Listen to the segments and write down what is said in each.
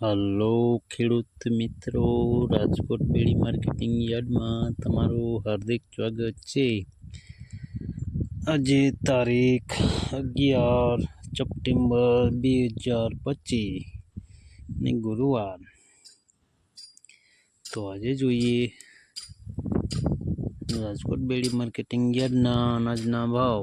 Hello ખેડૂત મિત્રો, રાજકોટ બેડી marketing યાર્ડમાં તમારું હાર્દિક સ્વાગત છે. આજે તારીખ અગિયાર સપ્ટેમ્બર બે હજાર પચીસ ને ગુરુવાર. તો આજે જોઈએ રાજકોટ બેડી માર્કેટિંગ યાર્ડના અનાજના ભાવ.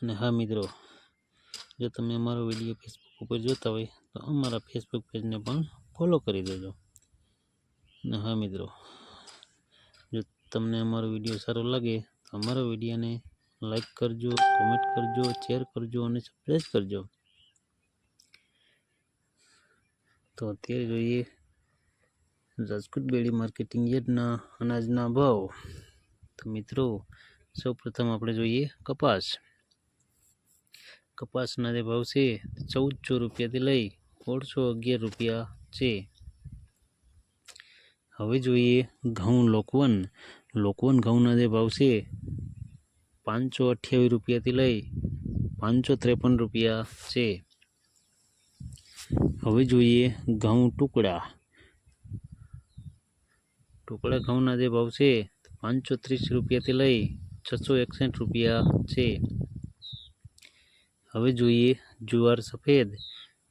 અને હા મિત્રો, જો તમે અમારો વીડિયો ફેસબુક ઉપર જોતા હોય, તો અમારા ફેસબુક પેજને પણ ફોલો કરી દેજો. અને હા મિત્રો, જો તમને અમારો વીડિયો સારો લાગે, તો અમારા વિડીયોને લાઈક કરજો કોમેન્ટ કરજો શેર કરજો અને સબસ્ક્રાઈબ કરજો. તો અત્યારે જોઈએ, રાજકોટ બેડી માર્કેટિંગ યાર્ડના અનાજના ભાવ. તો મિત્રો સૌ પ્રથમ આપણે જોઈએ કપાસ. કપાસના જે ભાવ છે ચૌદસો રૂપિયાથી લઈ સોળસો અગિયાર રૂપિયા છે. હવે જોઈએ ઘઉં લોકવન. લોકવન ઘઉંના જે ભાવ છે પાંચસો અઠ્યાવીસ રૂપિયાથી લઈ પાંચસો ત્રેપન રૂપિયા છે. હવે જોઈએ ઘઉં ટુકડા. ટુકડા ઘઉંના જે ભાવ છે પાંચસો ત્રીસ રૂપિયાથી લઈ છસો એકસઠ રૂપિયા છે. હવે જોઈએ, જુવાર સફેદ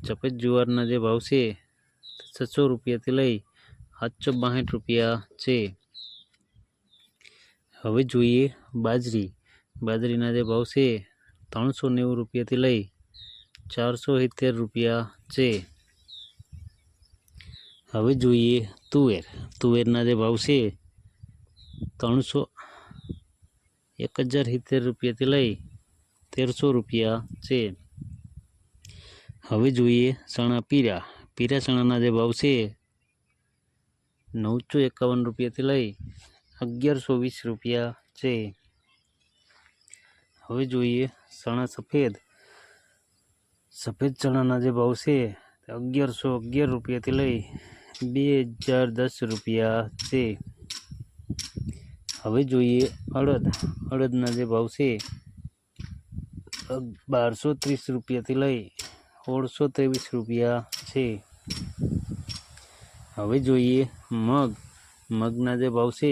સફેદ જુવારના જે ભાવ છે છસો રૂપિયાથી લઈ સાતસો બાસઠ રૂપિયા છે. હવે જોઈએ બાજરી. બાજરીના જે ભાવ છે, ત્રણસો નેવું રૂપિયાથી લઈ ચારસો સિત્તેર રૂપિયા છે. હવે જોઈએ તુવેર. તુવેરના જે ભાવ છે, ત્રણસો એક હજાર સિત્તેર રૂપિયાથી લઈ તેરસો રૂપિયા છે. હવે જોઈએ ચણા પીરા. પીરા ચણાના જે ભાવ છે, નવસો એકાવન રૂપિયાથી લઈ અગિયારસો વીસ રૂપિયા છે. હવે જોઈએ ચણા સફેદ. સફેદ ચણાના જે ભાવ છે અગિયારસો અગિયાર રૂપિયાથી લઈ બે હજાર દસ રૂપિયા છે. હવે જોઈએ અડદ. અડદના જે ભાવ છે બારસો ત્રીસ રૂપિયાથી લઈ સોળસો ત્રેવીસ રૂપિયા છે. હવે જોઈએ મગ. મગના જે ભાવ છે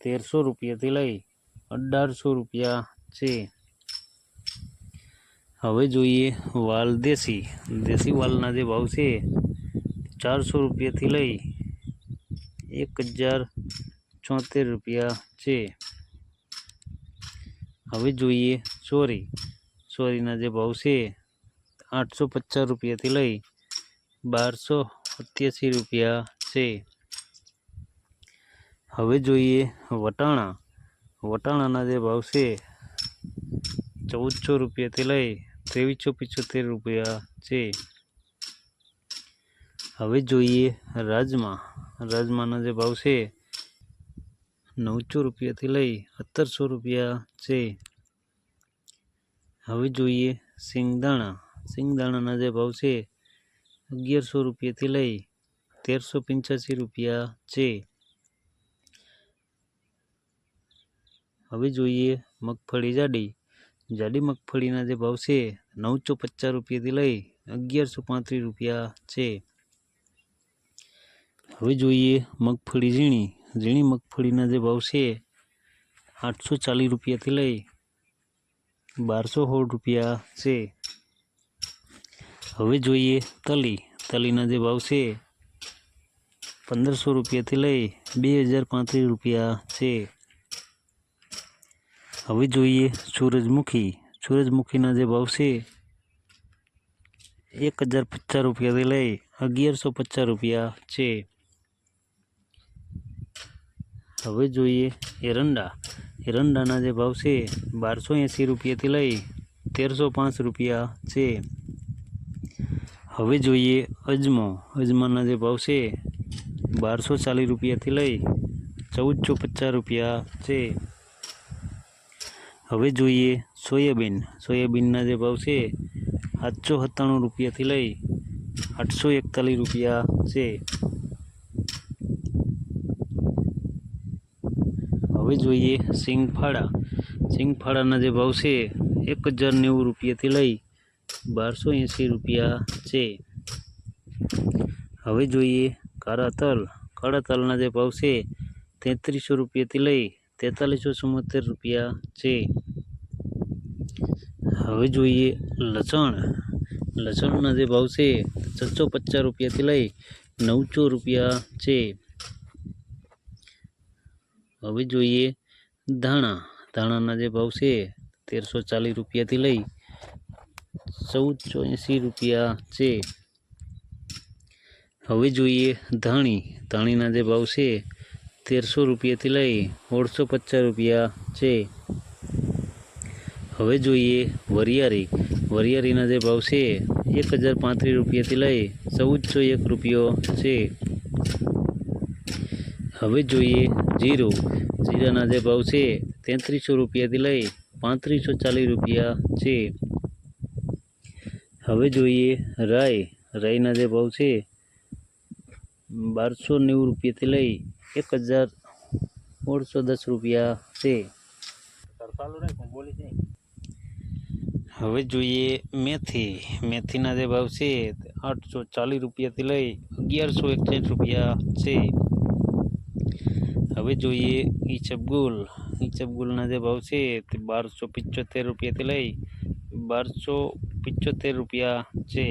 તેરસો રૂપિયાથી લઈ અઢારસો રૂપિયા છે. હવે જોઈએ વાલ દેશી. દેશી વાલના જે ભાવ છે ચારસો રૂપિયાથી લઈ એક હજાર ચોતેર રૂપિયા છે. હવે જોઈએ ચોરી ચોરીના જે ભાવ છે, આઠસો પચાસ રૂપિયાથી લઈ બારસો સત્યાસી રૂપિયા છે. હવે જોઈએ વટાણા. વટાણાના જે ભાવ છે, ચૌદસો રૂપિયાથી લઈ ત્રેવીસો પિચોતેર રૂપિયા છે. હવે જોઈએ રાજમા. રાજમાના જે ભાવ છે, નવસો રૂપિયાથી લઈ સત્તરસો રૂપિયા છે. હવે જોઈએ સિંગદાણા. સિંગદાણાના જે ભાવ છે, અગિયારસો રૂપિયાથી લઈ તેરસો પંચ્યાસી રૂપિયા છે. હવે જોઈએ મગફળી જાડી. જાડી મગફળીના જે ભાવ છે, નવસો પચાસ રૂપિયાથી લઈ અગિયારસો પાંત્રીસ રૂપિયા છે. હવે જોઈએ મગફળી ઝીણી. ઝીણી મગફળીના જે ભાવ છે, આઠસો ચાલીસ રૂપિયાથી લઈ બારસો સોળ રૂપિયા છે. હવે જોઈએ તલી. તલીના જે ભાવ છે, પંદરસો રૂપિયાથી લઈ બે હજાર પાંત્રીસ રૂપિયા છે. હવે જોઈએ સૂરજમુખી. સૂરજમુખીના જે ભાવ છે, એક હજાર પચાસ રૂપિયાથી લઈ અગિયારસો પચાસ રૂપિયા છે. હવે જોઈએ એરંડા. એરંડાના જે ભાવ છે, બારસો એંસી રૂપિયાથી લઈ તેરસો પાંચ રૂપિયા છે. હવે જોઈએ અજમો. અજમાના જે ભાવ છે, બારસો ચાલીસ રૂપિયાથી લઈ ચૌદસો પચાસ રૂપિયા છે. હવે જોઈએ સોયાબીન. સોયાબીનના જે ભાવ છે, સાતસો સત્તાણું રૂપિયાથી લઈ આઠસો એકતાલીસ રૂપિયા છે. હવે જોઈએ સિંગફાળા. સિંગફાળાના જે ભાવ છે, એક હજાર નેવું રૂપિયાથી લઈ બારસો એંસી રૂપિયા છે. હવે જોઈએ કાળા તલ. કાળા તલના જે ભાવ છે, તેત્રીસો રૂપિયાથી લઈ તેતાલીસો ચુમ્મોતેર રૂપિયા છે. હવે જોઈએ લસણ. લસણના જે ભાવ છે, છસો પચાસ રૂપિયાથી લઈ નવસો રૂપિયા છે. હવે જોઈએ ધાણા. ધાણાના જે ભાવ છે, તેરસો ચાલીસ રૂપિયાથી લઈ ચૌદસો એંસી રૂપિયા છે. હવે જોઈએ ધાણી. ધાણીના જે ભાવ છે, તેરસો રૂપિયાથી લઈ ઓળસો પચાસ રૂપિયા છે. હવે જોઈએ વરિયાળી. વરિયાળીના જે ભાવ છે, એક હજાર પાંત્રીસ રૂપિયાથી લઈ ચૌદસો એક રૂપિયો છે. હવે જોઈએ જીરું. જીરાના જે ભાવ છે, તેત્રીસો રૂપિયાથી લઈ પાંત્રીસો ચાલીસ રૂપિયા છે. હવે જોઈએ રાઈ. રાઈના જે ભાવ છે, બારસો નેવું રૂપિયાથી લઈ એક હજાર ઓળસો દસ રૂપિયા છે. હવે જોઈએ મેથી. મેથીના જે ભાવ છે, આઠસો ચાલીસ રૂપિયાથી લઈ અગિયારસો એકસઠ રૂપિયા છે. હવે જોઈએ ઈસબગુલ ઈસબગુલના જે ભાવ છે તે બારસો પિચોતેર રૂપિયાથી લઈ બારસો પિચોતેર રૂપિયા છે.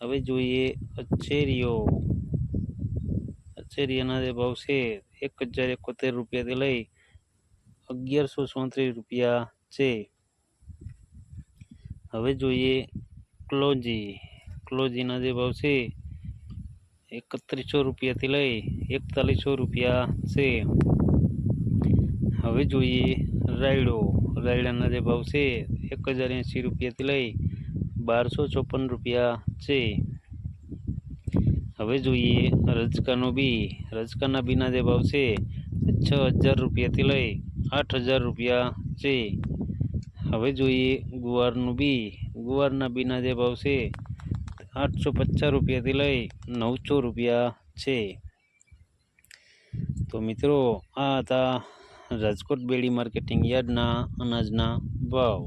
હવે જોઈએ અચેરીઓ અચેરિયાના જે ભાવ છે એક હજાર એકોતેર રૂપિયાથી લઈ અગિયારસો ચોત્રીસ રૂપિયા છે. હવે જોઈએ ક્લોજી. ક્લોજીના જે ભાવ છે એકત્રીસો રૂપિયાથી લઈ એકતાલીસો રૂપિયા છે. હવે જોઈએ રાયડો. રાયડાના જે ભાવ છે, એક હજાર એંસી રૂપિયાથી લઈ બારસો ચોપન રૂપિયા છે. હવે જોઈએ રજકાનું બી. રજકાના બીના જે ભાવ છે, છ હજાર રૂપિયાથી લઈ આઠ હજાર રૂપિયા છે. હવે જોઈએ ગુવારનું બી. ગુવારના બીના જે ભાવ છે આઠસો પચાસ રૂપિયાથી લઈ નવસો રૂપિયા છે. તો મિત્રો, આ હતા રાજકોટ બેડી માર્કેટિંગ યાર્ડના અનાજના ભાવ.